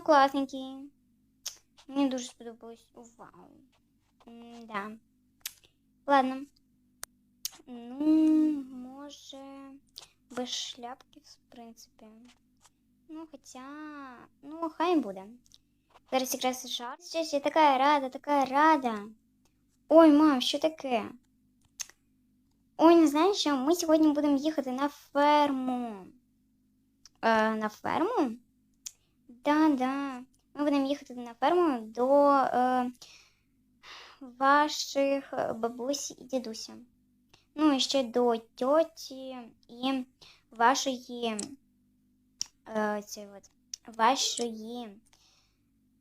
класненький. Мені дуже сподобалось. Вау. Да. Ладно. Ну, може, без шляпки, в принципі. Ну, хоча, ну, хай буде. Зараз якраз жар. Щось я така рада, така рада. Ой, мам, що таке? Ой, не знаєш що? Ми сьогодні будемо їхати на ферму. Е, на ферму? Да-да. Ми будемо їхати на ферму до е, ваших бабусі і дідуся. Ну, і ще до тьоті і вашої. Е, ці от, вашої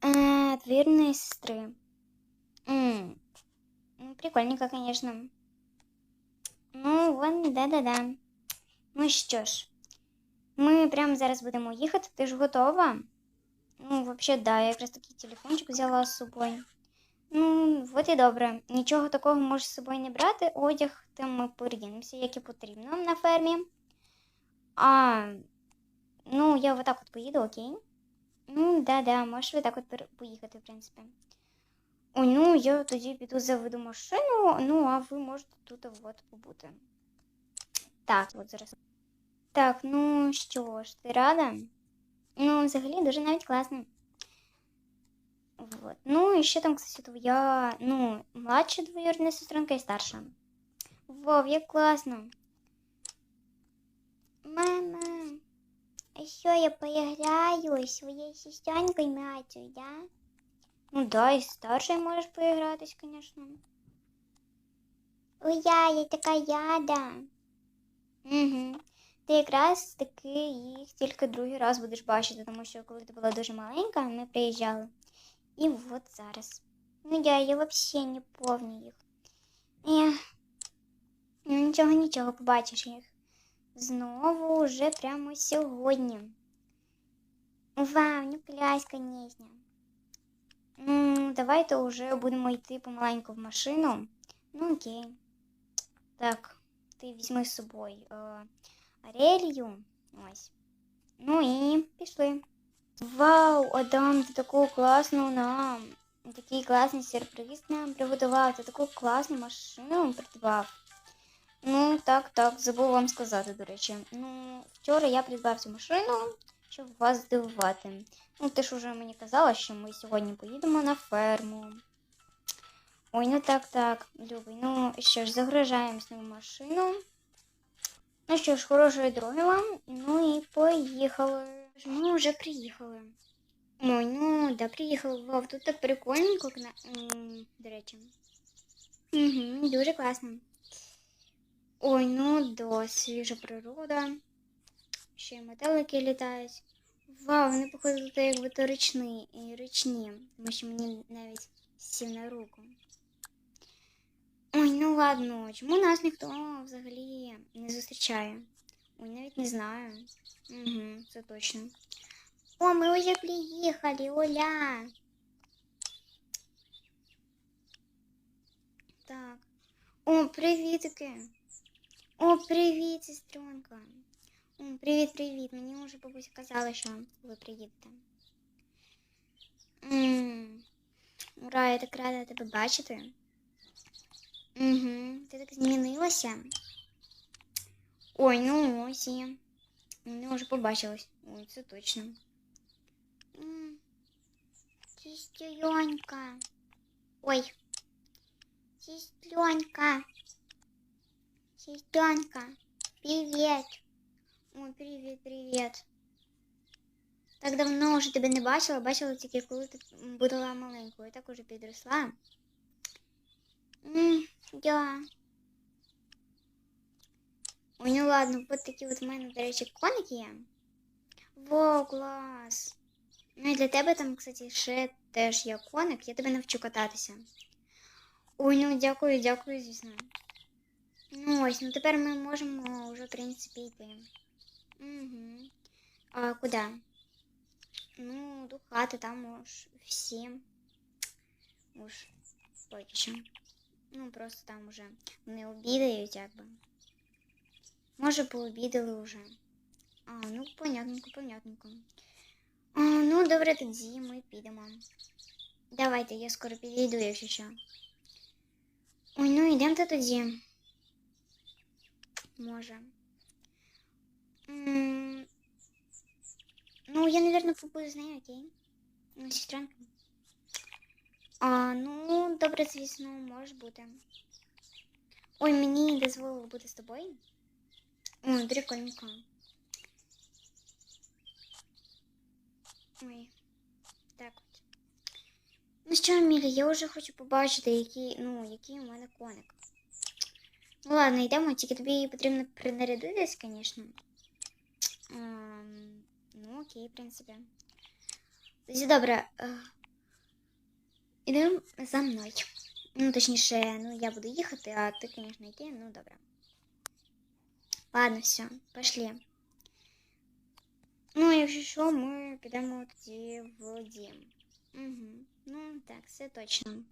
е, двірної сестри. М, ну, Прикольненько, конечно. Ну, вон, да-да-да. Ну що ж, ми прямо зараз будемо їхати. Ти ж готова? Ну, вообще, да, я якраз такий телефончик взяла з собою. Ну, от і добре. Нічого такого можеш з собою не брати. Одяг там ми передінемося, як і потрібно на фермі. А, ну, я отак от поїду, окей? Ну, да-да, можеш отак от поїхати, в принципі. Ой, ну я тоді піду заведу машину, ну а ви можете тут от побути. Так, от зараз. Так, ну що ж, ти рада? Ну, взагалі дуже навіть класно. Вот. Ну, і ще там, кстати, твоя, ну, младша двоюрідна сестренка і старша. Вов, як класно. Мама, а що я поіграю з своєю сестренкою младшою, да? Ну да, і старшою можеш поігратись, звісно. Ой, я, я така яда. Угу. Ти якраз таки їх тільки другий раз будеш бачити, тому що коли ти була дуже маленька, ми приїжджали. І от зараз. Ну я, я взагалі не помню їх. Ех. Ну нічого, нічого, побачиш їх. Знову вже прямо сьогодні. Вау, ну клясь, конечно. Ну, давайте вже будемо йти помаленьку в машину. Ну, окей. Так, ти візьми з собою е, Арелію. Ось. Ну і пішли. Вау, Адам, ти таку класну нам. Такий класний сюрприз нам приготував. Ти таку класну машину придбав. Ну, так, так, забув вам сказати, до речі. Ну, вчора я придбав цю машину, щоб вас здивувати. Ну, ти ж уже мені казала, що ми сьогодні поїдемо на ферму. Ой, ну так, так, любий. Ну що ж, загружаємось на машину. Ну що ж, хорошої дороги вам. Ну і поїхали. Ми вже приїхали. Ой, ну да, приїхали. Вов, тут так прикольненько, до речі. Угу, дуже класно. Ой, ну да, свіжа природа. Ще й метелики літають. Вау, вони походу тут якби то річні, річні, тому що мені навіть сів на руку. Ну ладно, чому нас ніхто взагалі не зустрічає? Ой, навіть не знаю. Угу, це точно. О, ми вже приїхали, Оля. Так. О, привітики. О, привіт, сестренка. О, привіт, привіт. Мені вже бабуся казала, що ви приїдете. Ура, я так рада тебе бачити. Угу, ти так змінилася. Ой, ну ось і. Мені вже побачилось. Ой, це точно. М, Сестренка. Ой. Сестренка. Сестренка. Привет. Ой, привіт, привіт. Так давно вже тебе не бачила, бачила тільки коли ти була маленькою, так уже підросла. М, Да. Ой, ну ладно, от такі от в мене, до речі, коники є. Во, клас. Ну і для тебе там, кстати, ще теж є коник, я тебе навчу кататися. Ой, ну дякую, дякую, звісно. Ну ось, ну тепер ми можемо вже, в принципі, йти. Угу. А куди? Ну, до хати там уж всі. Уж що. Ну, просто там уже не обідають, якби. Може, пообідали вже. А, ну понятненько, понятненько. А, ну, добре, тоді ми підемо. Давайте, я скоро підійду, якщо що. Ой, ну йдемте тоді. Може. М, Ну, я, наверное, побуду з нею, окей? Ну, сестренка. А, ну, добре, звісно, може бути. Ой, мені дозволили бути з тобою. Ой, прикольненько. Ой, так от. Ну що, Мілі, я вже хочу побачити, який, ну, який у мене коник. Ну ладно, йдемо, тільки тобі потрібно принарядитись, звісно. Ем, ну, окей, в принципі. Тоді добре. Е, ідемо за мною. Ну, точніше, ну, я буду їхати, а ти, звісно, йти, ну добре. Ладно, все, пошли. Ну, якщо що, ми підемо тоді в дім. Угу. Ну, так, все точно.